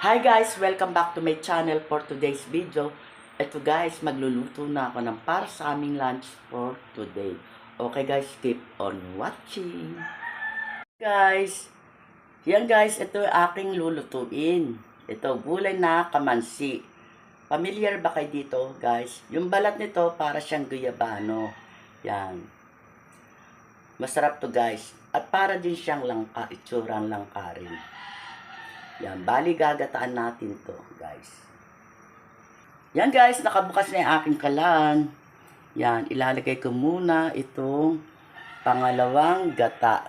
Hi guys! Welcome back to my channel for today's video. Ito guys, magluluto na ako ng para sa aming lunch for today. Okay guys, keep on watching. Guys, yan guys, ito aking lulutuin. Ito, gulay na kamansi. Familiar ba kayo dito guys? Yung balat nito para siyang guyabano. Yan. Masarap to guys. At para din siyang langka, itsurang langka rin. Yan, bali gagataan natin to, guys. Yan guys, nakabukas na yung aking kalan. Yan, ilalagay ko muna itong pangalawang gata.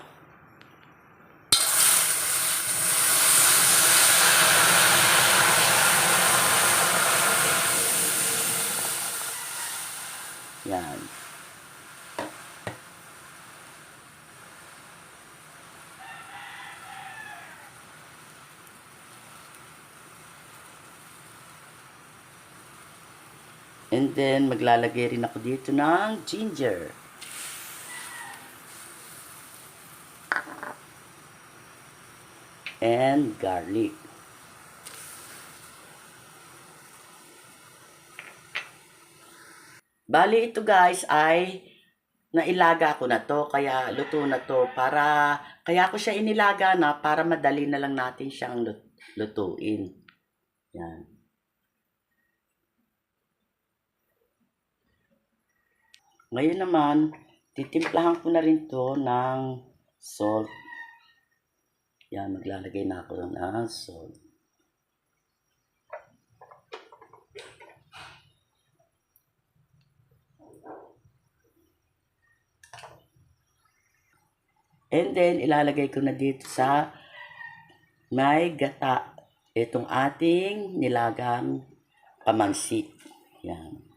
Yan. And then, maglalagay rin ako dito ng ginger. And garlic. Bali ito guys ay nailaga ko na to kaya luto na to para kaya ko siya inilaga na para madali na lang natin siyang lut- lutuin. Yan. Ngayon naman, titimplahan ko na rin to ng salt. Yan, maglalagay na ako ng salt. And then, ilalagay ko na dito sa may gata. Itong ating nilagang kamansi. Yan.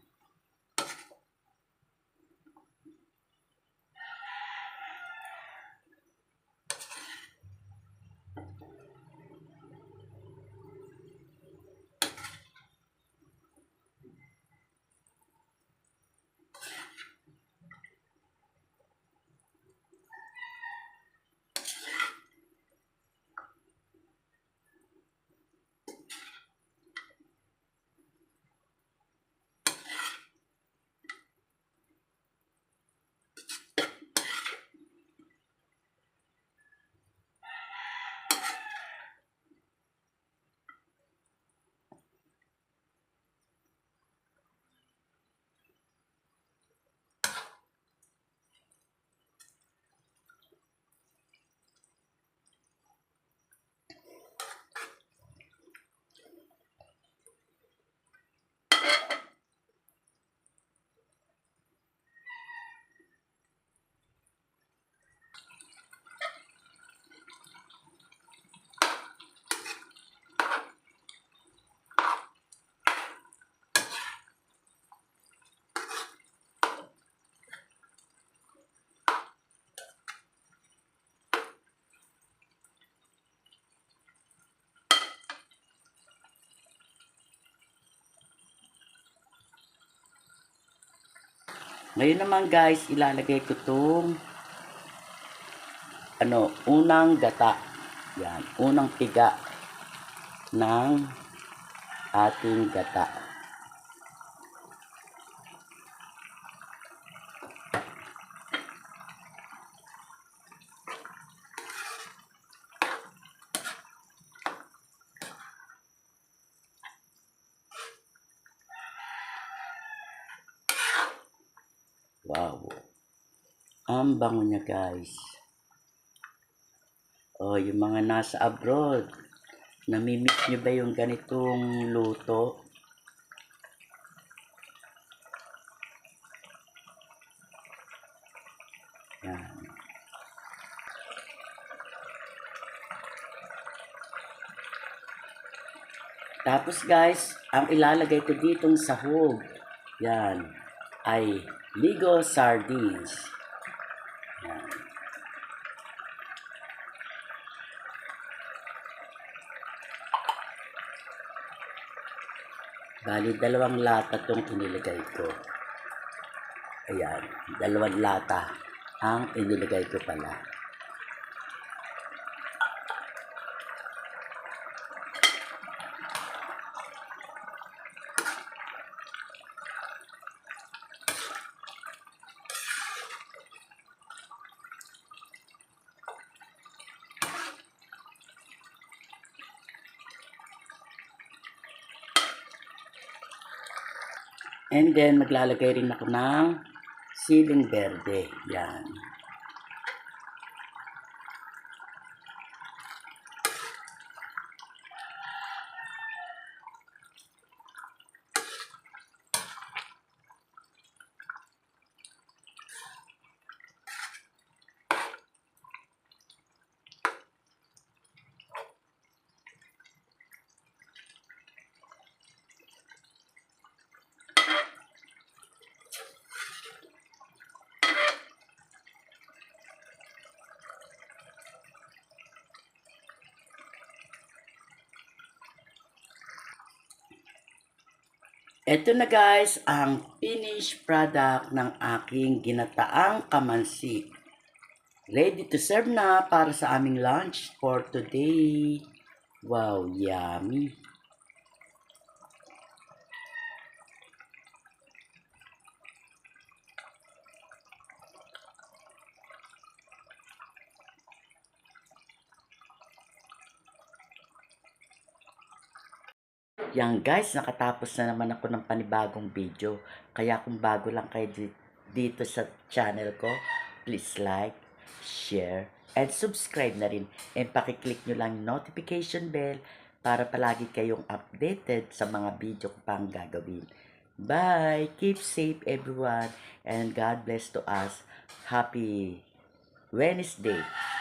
Ngayon naman guys, ilalagay ko itong ano, unang gata. Yan, unang piga ng ating gata. Wow. Ang bango niya guys. Oh, yung mga nasa abroad. Namimiss niyo ba yung ganitong luto? Yan. Tapos guys, ang ilalagay ko ditong sahog. Yan. Ay Ligo Sardines. Yan. Bali, dalawang lata itong inilagay ko. Ayan, dalawang lata ang inilagay ko pala. And then, maglalagay rin ako ng siling verde. Yan. Ito na guys, ang finished product ng aking ginataang kamansi. Ready to serve na para sa aming lunch for today. Wow, yummy. Yan guys, nakatapos na naman ako ng panibagong video. Kaya kung bago lang kayo di- dito sa channel ko, please like, share, and subscribe na rin. And pakiclick nyo lang notification bell para palagi kayong updated sa mga video ko pang gagawin. Bye! Keep safe everyone and God bless to us. Happy Wednesday!